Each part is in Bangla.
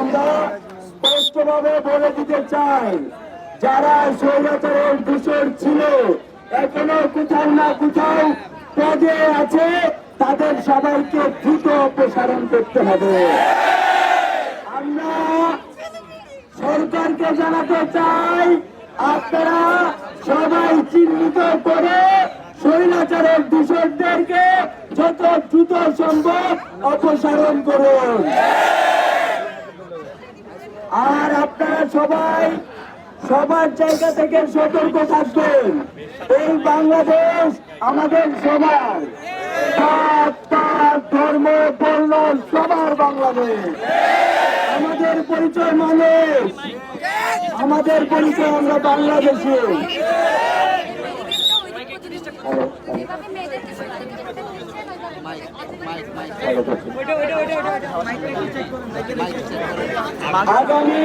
আমরা স্পষ্টভাবে বলে দিতে চাই, যারা স্বৈরাচারের দূষণ ছিল, এখনও কোথাও না কোথাও পদে আছে, তাদের সবাইকে দ্রুত অপসারণ করতে হবে। আমরা সরকারকে জানাতে চাই, আপনারা সবাই চিহ্নিত করে স্বৈরাচারের দূষকদেরকে যত দ্রুত সম্ভব অপসারণ করুন আর আপনারা সবাই, সবার জায়গা থেকে সতর্ক থাকবেন। এই বাংলাদেশ আমাদের সবার। ধর্ম, বর্ণ, সবার বাংলাদেশ। আমাদের পরিচয় মানুষ। আমাদের পরিচয় আমরা বাংলাদেশে। আগামী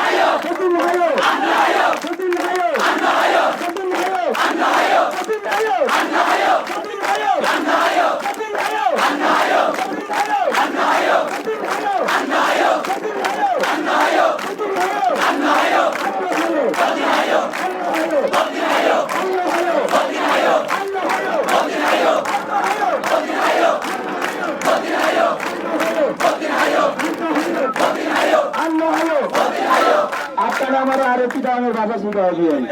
আপনারা আমার আরও কি দামের ভাষা শুনতে দিবেন